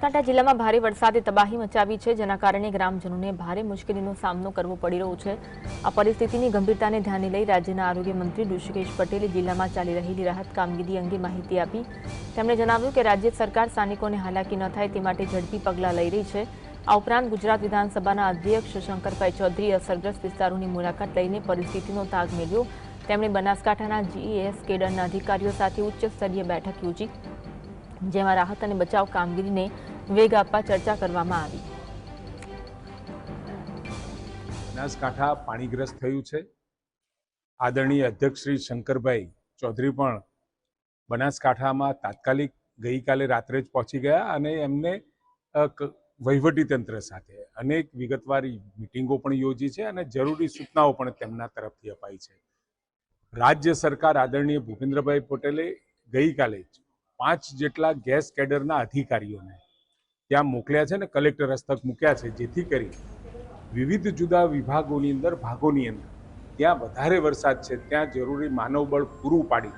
બનાસકાંઠા જિલ્લામાં ભારે વરસાદે તબાહી મચાવી છે, જેના કારણે ગ્રામજનોને ભારે મુશ્કેલીનો સામનો કરવો પડી રહ્યો છે. આ પરિસ્થિતિની ગંભીરતાને ધ્યાને લઈ રાજ્યના આરોગ્ય મંત્રી ઋષિકેશ પટેલે જિલ્લામાં ચાલી રહેલી રાહત કામગીરી અંગે માહિતી આપી. તેમણે જણાવ્યું કે રાજ્ય સરકાર સ્થાનિકોને હાલાકી ન થાય તે માટે ઝડપી પગલાં લઈ રહી છે. આ ઉપરાંત ગુજરાત વિધાનસભાના અધ્યક્ષ શંકરભાઈ ચૌધરી અસરગ્રસ્ત વિસ્તારોની મુલાકાત લઈને પરિસ્થિતિનો તાગ મેળવ્યો. તેમણે બનાસકાંઠાના જીઈએસ કેડરના અધિકારીઓ સાથે ઉચ્ચ સ્તરીય બેઠક યોજી, જેમાં રાહત અને બચાવ કામગીરીને વેગ આપવા ચર્ચા કરવામાં આવી. બનાસકાંઠા પાણીગ્રસ્ત થયું છે. આદરણીય અધ્યક્ષ શ્રી શંકરભાઈ ચૌધરી પણ બનાસકાંઠામાં તાત્કાલિક ગઈકાલે રાત્રે જ પહોંચી ગયા અને એમને વહીવટીતંત્ર સાથે અનેક વિગતવાર મિટિંગો પણ યોજી છે અને જરૂરી સૂચનાઓ પણ તેમના તરફથી અપાઈ છે. રાજ્ય સરકાર આદરણીય ભૂપેન્દ્રભાઈ પટેલે ગઈકાલે જ પાંચ જેટલા ગેસ કેડરના અધિકારીઓને ત્યાં મોકલ્યા છે ને કલેક્ટર હસ્તક મૂક્યા છે, જેથી કરી વિવિધ જુદા વિભાગોની અંદર, ભાગોની અંદર, ત્યાં વધારે વરસાદ છે, ત્યાં જરૂરી માનવબળ પૂરું પાડી